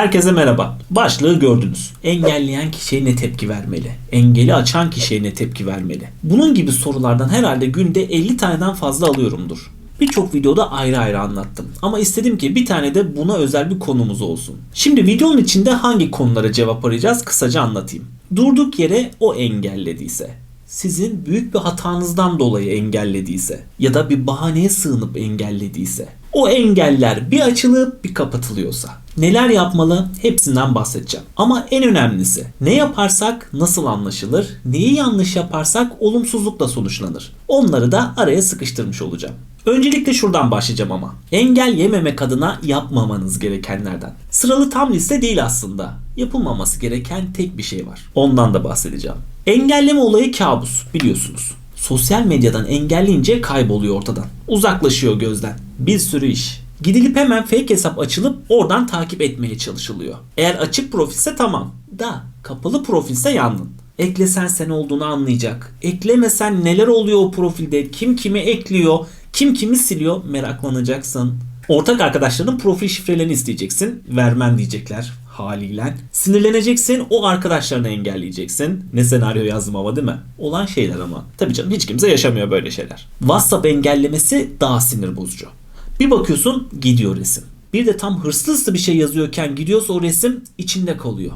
Herkese merhaba. Başlığı gördünüz. Engelleyen kişiye ne tepki vermeli? Engeli açan kişiye ne tepki vermeli? Bunun gibi sorulardan herhalde günde 50 taneden fazla alıyorumdur. Birçok videoda ayrı ayrı anlattım. Ama istedim ki bir tane de buna özel bir konumuz olsun. Şimdi videonun içinde hangi konulara cevap arayacağız kısaca anlatayım. Durduk yere o engellediyse, sizin büyük bir hatanızdan dolayı engellediyse ya da bir bahaneye sığınıp engellediyse, o engeller bir açılıp bir kapatılıyorsa neler yapmalı hepsinden bahsedeceğim. Ama en önemlisi ne yaparsak nasıl anlaşılır, neyi yanlış yaparsak olumsuzlukla sonuçlanır. Onları da araya sıkıştırmış olacağım. Öncelikle şuradan başlayacağım ama. Engel yememek adına yapmamanız gerekenlerden. Sıralı tam liste değil aslında. Yapılmaması gereken tek bir şey var. Ondan da bahsedeceğim. Engelleme olayı kabus biliyorsunuz. Sosyal medyadan engelleyince kayboluyor ortadan. Uzaklaşıyor gözden. Bir sürü iş. Gidilip hemen fake hesap açılıp oradan takip etmeye çalışılıyor. Eğer açık profilse tamam. Da kapalı profilse yandın. Eklesen sen olduğunu anlayacak. Eklemesen neler oluyor o profilde? Kim kimi ekliyor? Kim kimi siliyor? Meraklanacaksın. Ortak arkadaşların profil şifrelerini isteyeceksin. Vermem diyecekler haliyle. Sinirleneceksin. O arkadaşlarını engelleyeceksin. Ne senaryo yazdım ama değil mi? Olan şeyler ama. Tabii canım hiç kimse yaşamıyor böyle şeyler. WhatsApp engellemesi daha sinir bozucu. Bir bakıyorsun gidiyor resim. Bir de tam hırslı hırslı bir şey yazıyorken gidiyorsa o resim içinde kalıyor.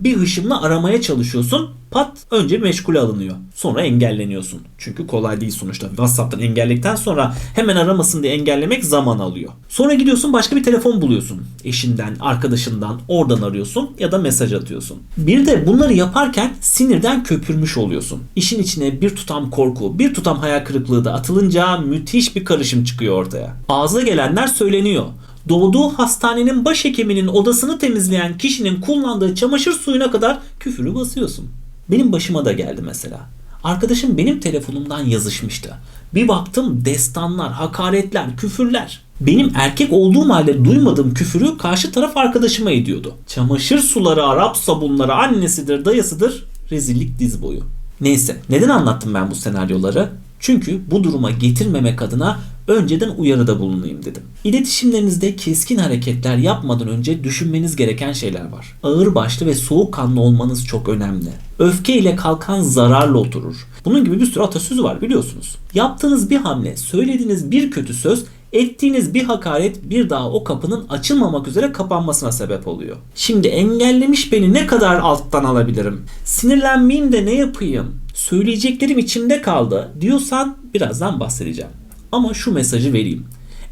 Bir hışımla aramaya çalışıyorsun. Pat önce meşgule alınıyor. Sonra engelleniyorsun. Çünkü kolay değil sonuçta. WhatsApp'tan engelledikten sonra hemen aramasın diye engellemek zaman alıyor. Sonra gidiyorsun başka bir telefon buluyorsun. Eşinden, arkadaşından oradan arıyorsun ya da mesaj atıyorsun. Bir de bunları yaparken sinirden köpürmüş oluyorsun. İşin içine bir tutam korku, bir tutam hayal kırıklığı da atılınca müthiş bir karışım çıkıyor ortaya. Ağza gelenler söyleniyor doğduğu hastanenin başhekiminin odasını temizleyen kişinin kullandığı çamaşır suyuna kadar küfürü basıyorsun. Benim başıma da geldi mesela. Arkadaşım benim telefonumdan yazışmıştı. Bir baktım destanlar, hakaretler, küfürler. Benim erkek olduğum halde duymadığım küfürü karşı taraf arkadaşıma ediyordu. Çamaşır suları, Arap sabunları, annesidir, dayısıdır. Rezillik diz boyu. Neyse neden anlattım ben bu senaryoları? Çünkü bu duruma getirmemek adına önceden uyarıda bulunayım dedim. İletişimlerinizde keskin hareketler yapmadan önce düşünmeniz gereken şeyler var. Ağır başlı ve soğukkanlı olmanız çok önemli. Öfke ile kalkan zararla oturur. Bunun gibi bir sürü atasözü var biliyorsunuz. Yaptığınız bir hamle, söylediğiniz bir kötü söz ettiğiniz bir hakaret bir daha o kapının açılmamak üzere kapanmasına sebep oluyor. Şimdi engellemiş beni ne kadar alttan alabilirim? Sinirlenmeyeyim de ne yapayım? Söyleyeceklerim içimde kaldı diyorsan birazdan bahsedeceğim. Ama şu mesajı vereyim.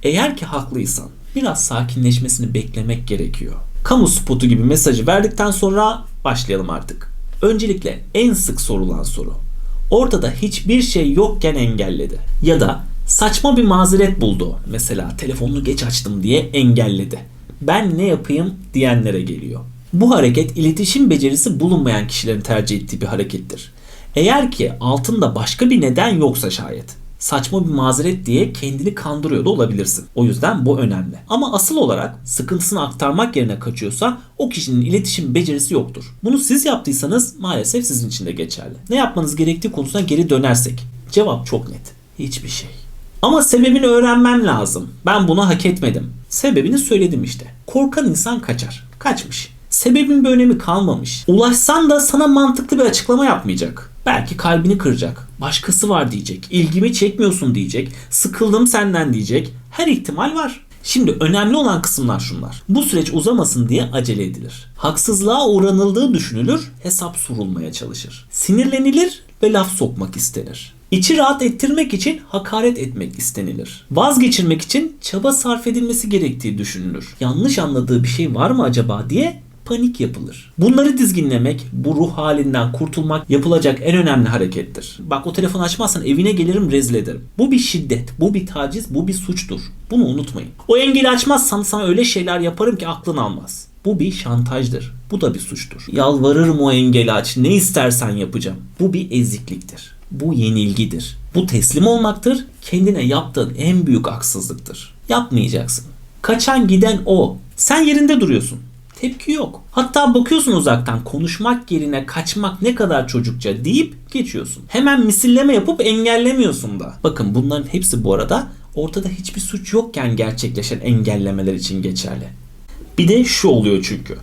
Eğer ki haklıysan biraz sakinleşmesini beklemek gerekiyor. Kamu spotu gibi mesajı verdikten sonra başlayalım artık. Öncelikle en sık sorulan soru. Ortada hiçbir şey yokken engelledi. Ya da saçma bir mazeret buldu. Mesela telefonunu geç açtım diye engelledi. Ben ne yapayım diyenlere geliyor. Bu hareket iletişim becerisi bulunmayan kişilerin tercih ettiği bir harekettir. Eğer ki altında başka bir neden yoksa şayet saçma bir mazeret diye kendini kandırıyor da olabilirsin. O yüzden bu önemli. Ama asıl olarak sıkıntısını aktarmak yerine kaçıyorsa o kişinin iletişim becerisi yoktur. Bunu siz yaptıysanız maalesef sizin için de geçerli. Ne yapmanız gerektiği konusuna geri dönersek cevap çok net. Hiçbir şey. Ama sebebini öğrenmem lazım. Ben bunu hak etmedim. Sebebini söyledim işte. Korkan insan kaçar. Kaçmış. Sebebin bir önemi kalmamış. Ulaşsan da sana mantıklı bir açıklama yapmayacak. Belki kalbini kıracak. Başkası var diyecek. İlgimi çekmiyorsun diyecek. Sıkıldım senden diyecek. Her ihtimal var. Şimdi önemli olan kısımlar şunlar. Bu süreç uzamasın diye acele edilir. Haksızlığa uğranıldığı düşünülür, hesap sorulmaya çalışır. Sinirlenilir ve laf sokmak istenir. İçi rahat ettirmek için hakaret etmek istenilir. Vazgeçirmek için çaba sarf edilmesi gerektiği düşünülür. Yanlış anladığı bir şey var mı acaba diye panik yapılır. Bunları dizginlemek, bu ruh halinden kurtulmak yapılacak en önemli harekettir. Bak o telefonu açmazsan evine gelirim rezil ederim. Bu bir şiddet, bu bir taciz, bu bir suçtur. Bunu unutmayın. O engeli açmazsan sana öyle şeyler yaparım ki aklın almaz. Bu bir şantajdır. Bu da bir suçtur. Yalvarırım o engeli aç. Ne istersen yapacağım. Bu bir ezikliktir. Bu yenilgidir. Bu teslim olmaktır. Kendine yaptığın en büyük haksızlıktır. Yapmayacaksın. Kaçan giden o. Sen yerinde duruyorsun. Tepki yok. Hatta bakıyorsun uzaktan konuşmak yerine kaçmak ne kadar çocukça deyip geçiyorsun. Hemen misilleme yapıp engellemiyorsun da. Bakın bunların hepsi bu arada ortada hiçbir suç yokken gerçekleşen engellemeler için geçerli. Bir de şu oluyor çünkü.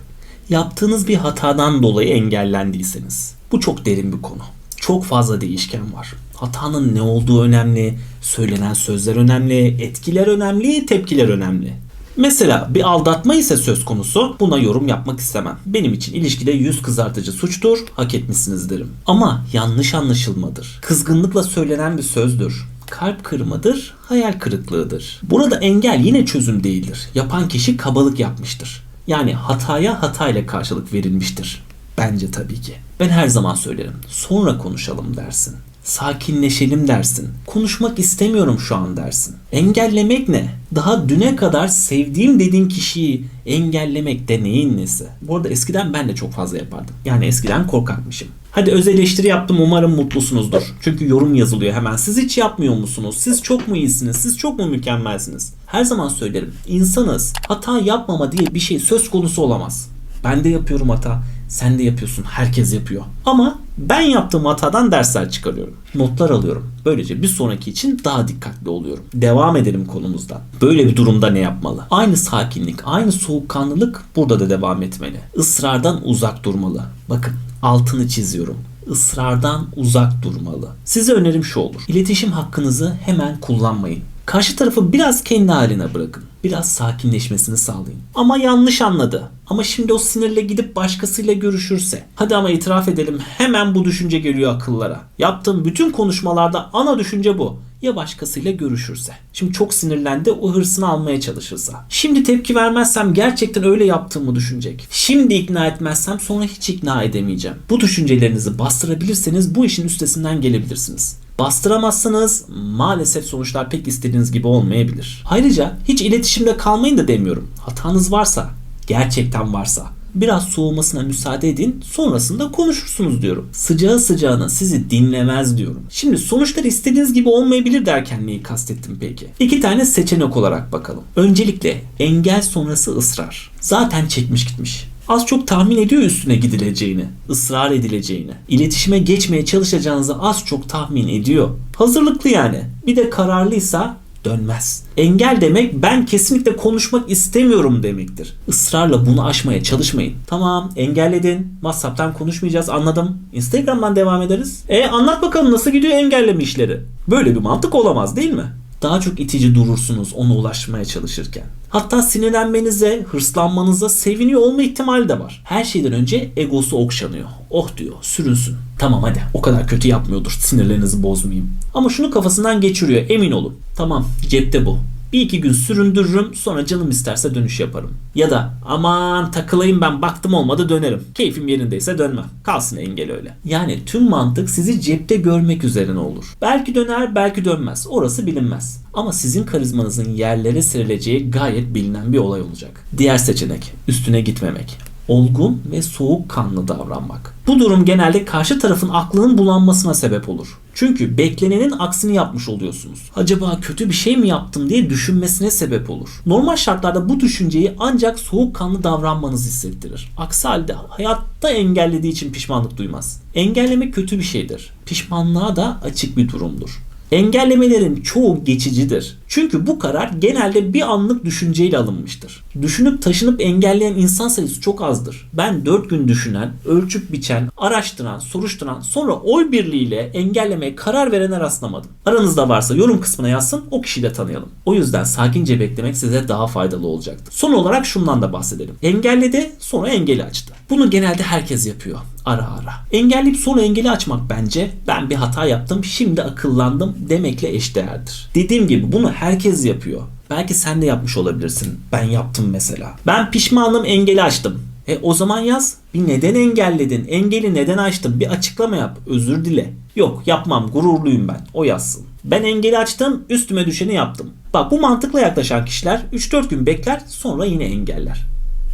Yaptığınız bir hatadan dolayı engellendiyseniz. Bu çok derin bir konu. Çok fazla değişken var. Hatanın ne olduğu önemli, söylenen sözler önemli, etkiler önemli, tepkiler önemli. Mesela bir aldatma ise söz konusu buna yorum yapmak istemem. Benim için ilişkide yüz kızartıcı suçtur, hak etmişsiniz derim. Ama yanlış anlaşılmadır. Kızgınlıkla söylenen bir sözdür. Kalp kırmadır, hayal kırıklığıdır. Burada engel yine çözüm değildir. Yapan kişi kabalık yapmıştır. Yani hataya hatayla karşılık verilmiştir. Bence tabii ki. Ben her zaman söylerim. Sonra konuşalım dersin. Sakinleşelim dersin. Konuşmak istemiyorum şu an dersin. Engellemek ne? Daha düne kadar sevdiğim dediğin kişiyi engellemek de neyin nesi? Bu arada eskiden ben de çok fazla yapardım. Yani eskiden korkakmışım. Hadi öz eleştiri yaptım umarım mutlusunuzdur. Çünkü yorum yazılıyor hemen. Siz hiç yapmıyor musunuz? Siz çok mu iyisiniz? Siz çok mu mükemmelsiniz? Her zaman söylerim. İnsanız. Hata yapmama diye bir şey söz konusu olamaz. Ben de yapıyorum hata. Sen de yapıyorsun. Herkes yapıyor. Ama ben yaptığım hatadan dersler çıkarıyorum. Notlar alıyorum. Böylece bir sonraki için daha dikkatli oluyorum. Devam edelim konumuzdan. Böyle bir durumda ne yapmalı? Aynı sakinlik, aynı soğukkanlılık burada da devam etmeli. Isrardan uzak durmalı. Bakın altını çiziyorum ısrardan uzak durmalı. Size önerim şu olur. İletişim hakkınızı hemen kullanmayın. Karşı tarafı biraz kendi haline bırakın. Biraz sakinleşmesini sağlayın. Ama yanlış anladı. Ama şimdi o sinirle gidip başkasıyla görüşürse. Hadi ama itiraf edelim hemen bu düşünce geliyor akıllara. Yaptığım bütün konuşmalarda ana düşünce bu. Ya başkasıyla görüşürse. Şimdi çok sinirlendi o hırsını almaya çalışırsa. Şimdi tepki vermezsem gerçekten öyle yaptığımı düşünecek. Şimdi ikna etmezsem sonra hiç ikna edemeyeceğim. Bu düşüncelerinizi bastırabilirseniz bu işin üstesinden gelebilirsiniz. Bastıramazsanız maalesef sonuçlar pek istediğiniz gibi olmayabilir. Ayrıca hiç iletişimde kalmayın da demiyorum. Hatanız varsa, gerçekten varsa biraz soğumasına müsaade edin sonrasında konuşursunuz diyorum. Sıcağı sıcağına sizi dinlemez diyorum. Şimdi sonuçlar istediğiniz gibi olmayabilir derken neyi kastettim peki? İki tane seçenek olarak bakalım. Öncelikle engel sonrası ısrar. Zaten çekmiş gitmiş az çok tahmin ediyor üstüne gidileceğini, ısrar edileceğini. İletişime geçmeye çalışacağınızı az çok tahmin ediyor. Hazırlıklı yani. Bir de kararlıysa dönmez. Engel demek ben kesinlikle konuşmak istemiyorum demektir. Israrla bunu aşmaya çalışmayın. Tamam engelledin. WhatsApp'tan konuşmayacağız anladım. Instagram'dan devam ederiz. E anlat bakalım nasıl gidiyor engelleme işleri. Böyle bir mantık olamaz değil mi? Daha çok itici durursunuz ona ulaşmaya çalışırken. Hatta sinirlenmenize, hırslanmanıza seviniyor olma ihtimali de var. Her şeyden önce egosu okşanıyor. Oh diyor, sürünsün. Tamam hadi o kadar kötü yapmıyordur sinirlerinizi bozmayayım. Ama şunu kafasından geçiriyor emin olun. Tamam cepte bu. Bir iki gün süründürürüm sonra canım isterse dönüş yaparım. Ya da aman takılayım ben baktım olmadı dönerim. Keyfim yerindeyse dönmem. Kalsın engel öyle. Yani tüm mantık sizi cepte görmek üzerine olur. Belki döner belki dönmez. Orası bilinmez. Ama sizin karizmanızın yerlere serileceği gayet bilinen bir olay olacak. Diğer seçenek üstüne gitmemek olgun ve soğukkanlı davranmak. Bu durum genelde karşı tarafın aklının bulanmasına sebep olur. Çünkü beklenenin aksini yapmış oluyorsunuz. Acaba kötü bir şey mi yaptım diye düşünmesine sebep olur. Normal şartlarda bu düşünceyi ancak soğukkanlı davranmanız hissettirir. Aksi halde hayatta engellediği için pişmanlık duymaz. Engellemek kötü bir şeydir. Pişmanlığa da açık bir durumdur. Engellemelerin çoğu geçicidir. Çünkü bu karar genelde bir anlık düşünceyle alınmıştır. Düşünüp taşınıp engelleyen insan sayısı çok azdır. Ben 4 gün düşünen, ölçüp biçen, araştıran, soruşturan, sonra oy birliğiyle engellemeye karar verene rastlamadım. Aranızda varsa yorum kısmına yazsın, o kişiyi de tanıyalım. O yüzden sakince beklemek size daha faydalı olacaktır. Son olarak şundan da bahsedelim. Engelledi, sonra engeli açtı. Bunu genelde herkes yapıyor ara ara. Engelleyip sonra engeli açmak bence ben bir hata yaptım şimdi akıllandım demekle eşdeğerdir. Dediğim gibi bunu herkes yapıyor. Belki sen de yapmış olabilirsin. Ben yaptım mesela. Ben pişmanım engeli açtım. E o zaman yaz. Bir neden engelledin? Engeli neden açtın? Bir açıklama yap. Özür dile. Yok yapmam gururluyum ben. O yazsın. Ben engeli açtım üstüme düşeni yaptım. Bak bu mantıkla yaklaşan kişiler 3-4 gün bekler sonra yine engeller.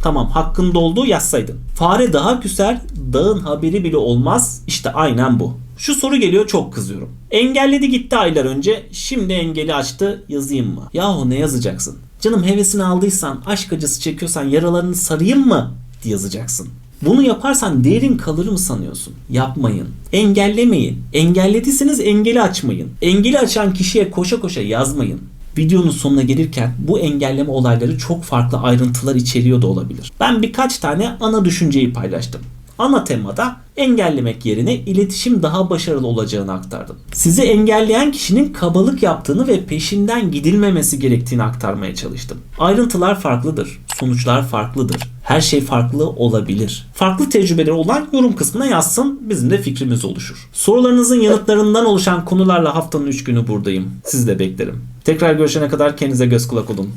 Tamam hakkın doldu yazsaydın. Fare daha küser, dağın haberi bile olmaz. İşte aynen bu. Şu soru geliyor çok kızıyorum. Engelledi gitti aylar önce. Şimdi engeli açtı yazayım mı? Yahu ne yazacaksın? Canım hevesini aldıysan, aşk acısı çekiyorsan yaralarını sarayım mı? yazacaksın. Bunu yaparsan derin kalır mı sanıyorsun? Yapmayın. Engellemeyin. Engellediyseniz engeli açmayın. Engeli açan kişiye koşa koşa yazmayın. Videonun sonuna gelirken bu engelleme olayları çok farklı ayrıntılar içeriyor da olabilir. Ben birkaç tane ana düşünceyi paylaştım. Ana temada engellemek yerine iletişim daha başarılı olacağını aktardım. Sizi engelleyen kişinin kabalık yaptığını ve peşinden gidilmemesi gerektiğini aktarmaya çalıştım. Ayrıntılar farklıdır, sonuçlar farklıdır. Her şey farklı olabilir. Farklı tecrübeleri olan yorum kısmına yazsın, bizim de fikrimiz oluşur. Sorularınızın yanıtlarından oluşan konularla haftanın 3 günü buradayım. Sizi de beklerim. Tekrar görüşene kadar kendinize göz kulak olun.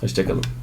Hoşçakalın.